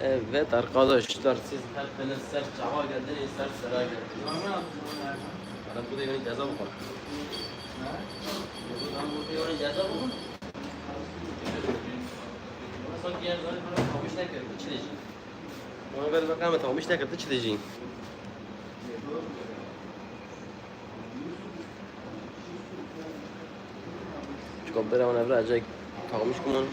Evet arkadaşlar siz hepiniz sert cama geldiniz sert sıra geldiniz. Adam bu da yönü ceza bakın. Bu da yönü ceza bakın. Sanki yer böyle böyle kamış ne kırdı çileci. Ona göre bakalım kamış ne kırdı çileci. Şu kapıda bana birazcık kalmış kumun.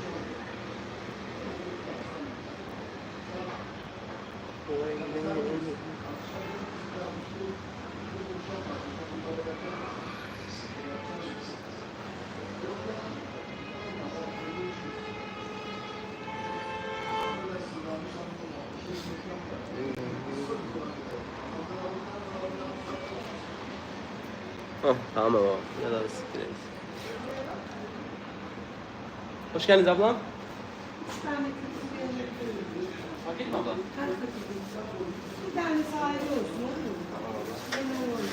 Hah, tamam baba. Ya da siktiririz. Hoş geldiniz ablam. Abla? Bir tane sahili olsun olur mu? Benim oğlum.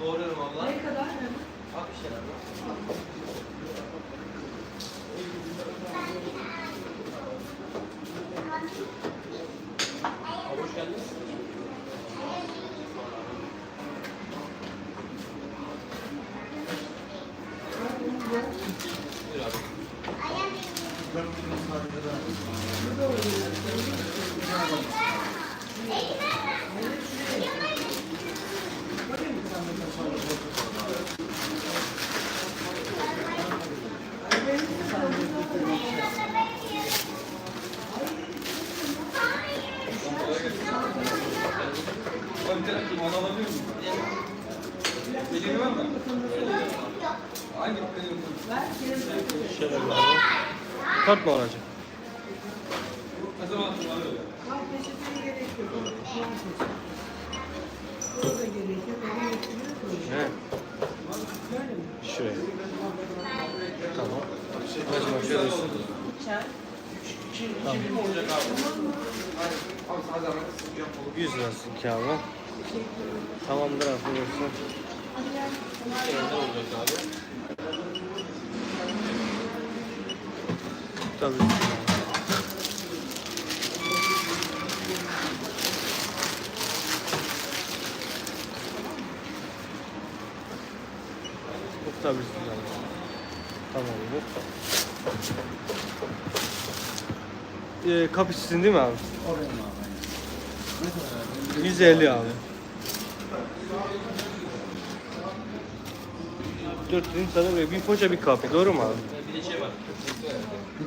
Doğruyorum abla. Ne kadar? Bak bir şeyler abla. Abi hoş geldiniz. Buyur abi. Şöyle abi. Kart mı olacak? Bak peçeteye gerek yok. O da O da gerek yok. Onu getiriyor koyuyor. He. Şuraya. Tamam. Hacım şöyle olsun. Tamam. 100 lirası kağıdı. Tamamdır arkadaşlar. Nerede olacak abi? Tabii. Tabii. Tamam bu. Ee, kapı sizin değil mi abi? 150 abi. 4 dilim sana bir poğaça bir kahve doğru mu abi? Bir de şey var.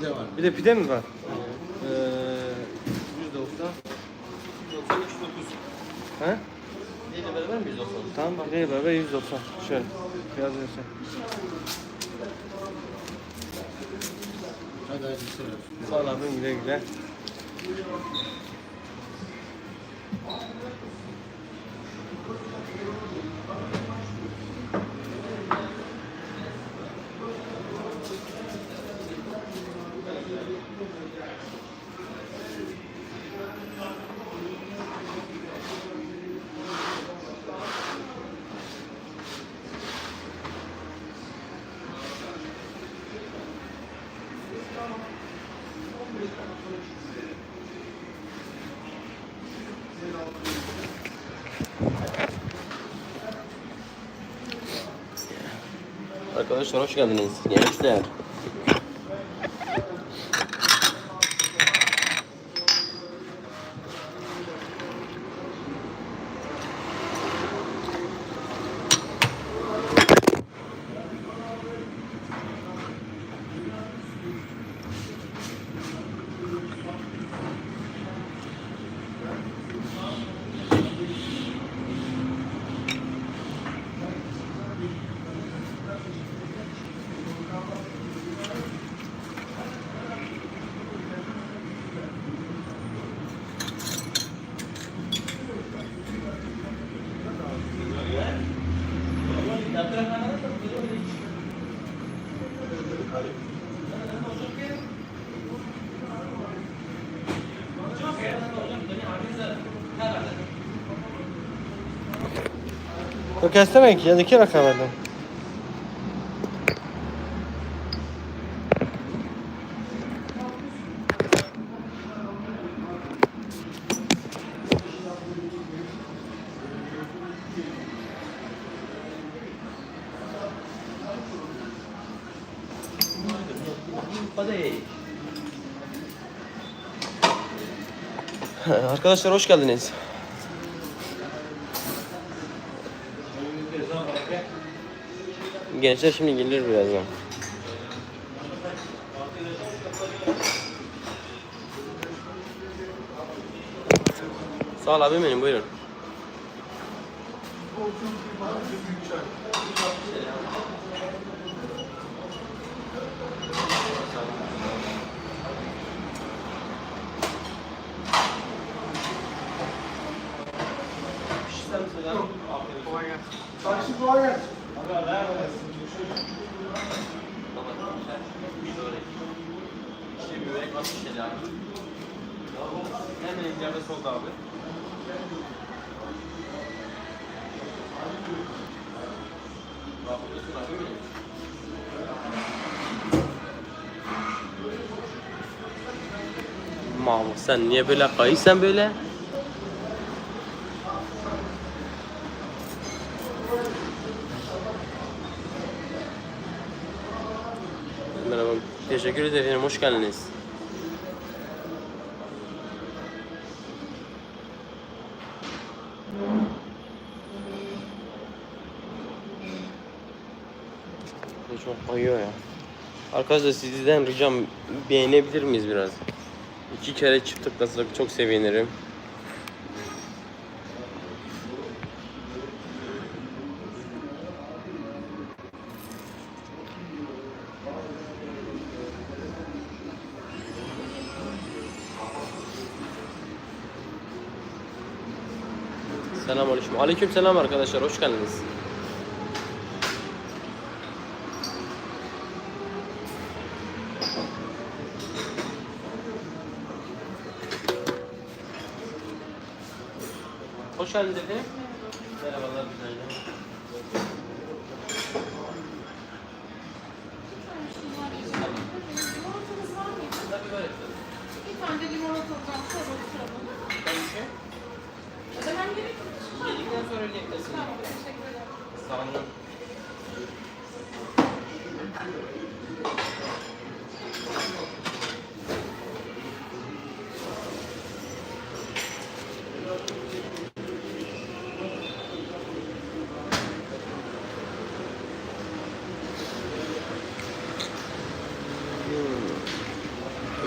Bir de var. Bir de pide mi var? Ee, 190. 93 He? Neyle beraber mi 190? Tamam pideyle beraber 190. Şöyle. Biraz önce. Hadi hadi sıra. Sağ ol abim güle güle. Arkadaşlar hoş geldiniz. Gençler. Yok kestene ki ya iki rakam Arkadaşlar hoş geldiniz. Gençler şimdi gelir birazdan. Sağ ol abim benim buyurun. Taksi kolay gelsin. İşte bir börek nasıl işledi abi? Hemen ileride solda abi. Bakıyorsun abi mi? Mahmut sen niye böyle kayıysan böyle? Merhaba. Teşekkür ederim. Hoş geldiniz. Çok kayıyor ya. Arkadaşlar sizden ricam beğenebilir miyiz biraz? İki kere çift tıklasak çok sevinirim. Selamünaleyküm. Aleyküm selam arkadaşlar. Hoş geldiniz. Hoş geldiniz efendim. Merhabalar mıydı? Tabii var efendim. Bir tane de limonata alacağım. Sonra oturalım. Tabii ki. Ödemem gerekir mi? Yedikten sonra ödeyeceksin. Tamam, teşekkür ederim. Sağ olun.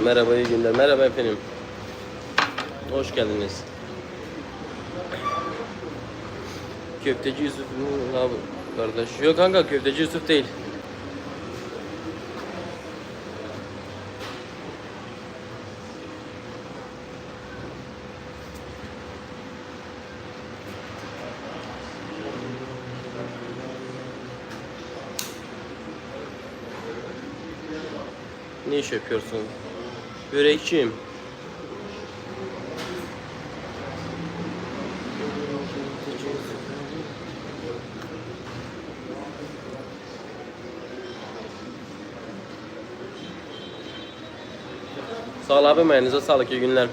Merhaba iyi günler. Merhaba efendim. Hoş geldiniz. Köfteci Yusuf mu abi kardeş? Yok kanka köfteci Yusuf değil. Ne iş yapıyorsun? Börekçiyim. Sağ ol abim elinize sağlık iyi günler.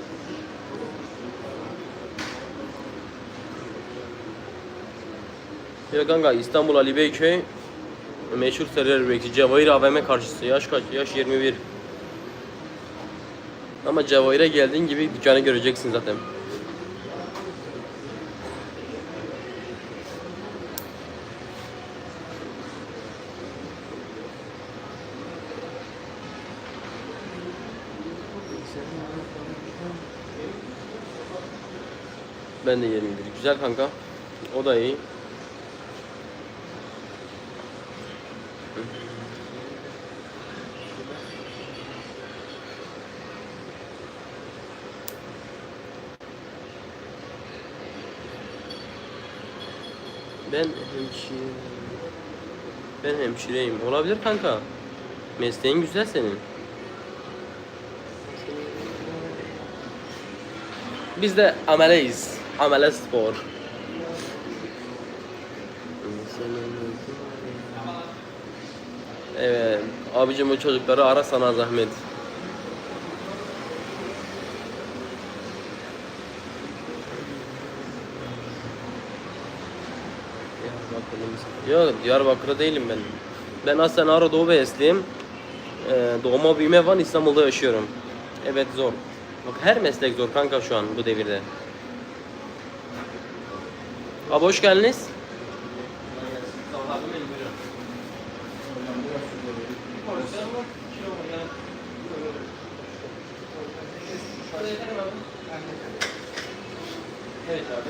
Ya kanka İstanbul Ali Beyköy meşhur seriyer börekçi Cevahir AVM karşısı yaş kaç? Yaş 21. Ama Cevahir'e geldiğin gibi dükkanı göreceksin zaten. Ben de yerimdir. Güzel kanka. O da iyi. Ben hemşire... Ben hemşireyim. Olabilir kanka. Mesleğin güzel senin. Biz de ameleyiz. Amele spor. Evet. Abicim bu çocukları ara sana zahmet. Yok Diyarbakır'da değilim ben. Ben aslen Ağrı Doğu Beyesliyim. Ee, doğma büyüme Van İstanbul'da yaşıyorum. Evet zor. Bak her meslek zor kanka şu an bu devirde. Abi hoş geldiniz. Evet abi.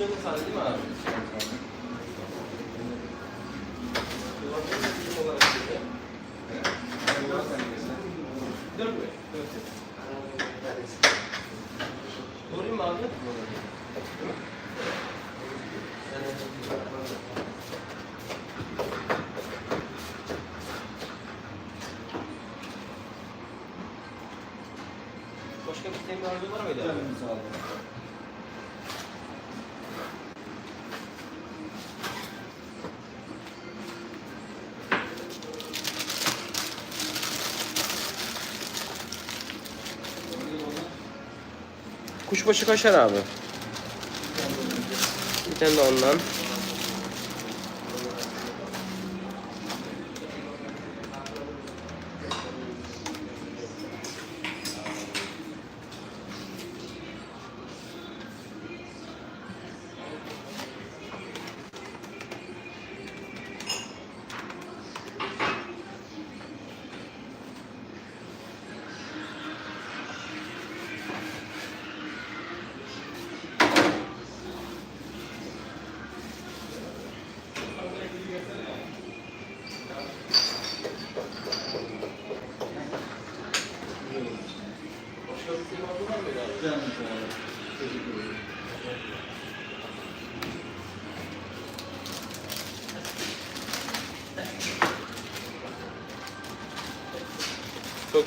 Üç tane sade değil mi abi? Dört mü? Doğrayayım mı abi? Başka bir isteğin bir arzun var mıydı? abi? Kuşbaşı kaşar abi. Bir tane de ondan.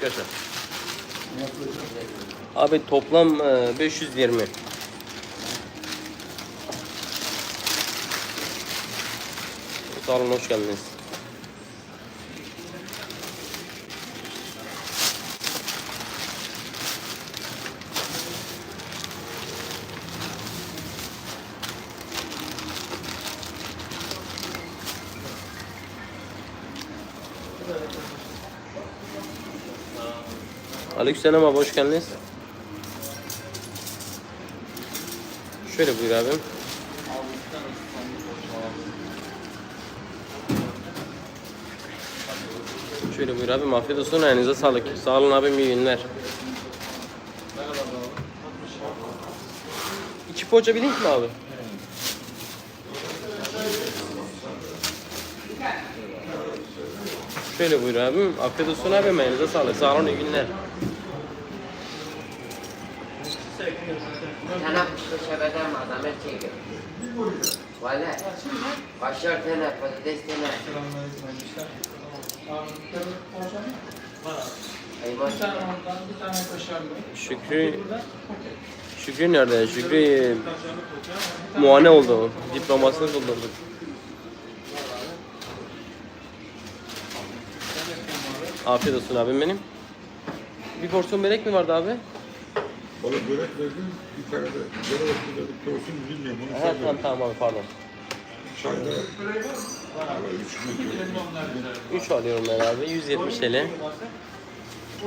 Yaşa. Abi toplam e, 520. Sağ olun, hoş geldiniz. Aleykümselam abi, hoş geldiniz. Şöyle buyur abim. Şöyle buyur abim, afiyet olsun, ayağınıza sağlık. Sağ olun abim, iyi günler. İki poğaça bir link mi abi? Şöyle buyur abim, afiyet olsun abim, ayağınıza sağlık. Sağ olun, iyi günler. Sana şebeden malzeme çekiyor. Valla. Kaşar tane, patates tane. Hayvan Şükrü Şükrü nerede? Şükrü muane oldu. Diplomasını doldurdu. Afiyet olsun abim benim. Bir porsiyon börek mi vardı abi? Bana börek verdin, bir tane de yara otlu dedik görsün bilmiyorum. Bunu Ha, sen tamam tamam abi pardon. Çayda var, üç metre. 3 alıyorum ben abi. 170 TL.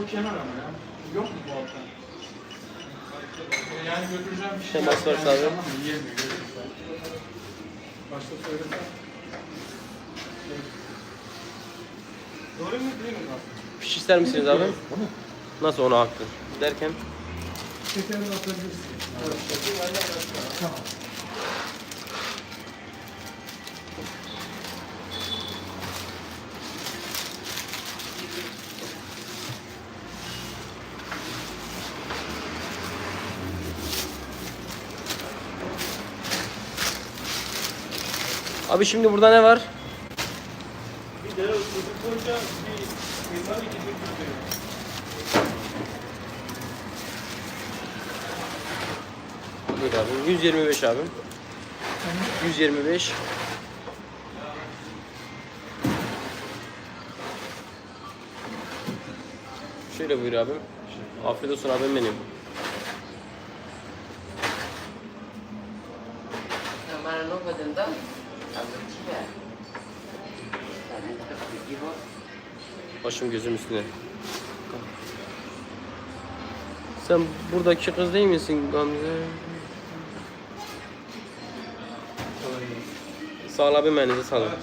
O kenar ama ya. Yok mu bu altta? Yani götüreceğim bir şey. Temas yok varsa yani, abi. Tamam mı? Yiyemiyor. görüyorsun. Başta söylesen. Doğru mu değil mi? Fiş ister misiniz abi? Nasıl onu hakkı? Derken Şekerini atabilirsin. Tamam. Abi şimdi burada ne var? Bir de çocuk koyunca bir mimar iki çocuk Buyur abi. 125 abi. 125. Şöyle buyur abim. Afiyet olsun abim benim. Başım gözüm üstüne. Sen buradaki kız değil misin Gamze? Sağ ol abim elinize sağlık.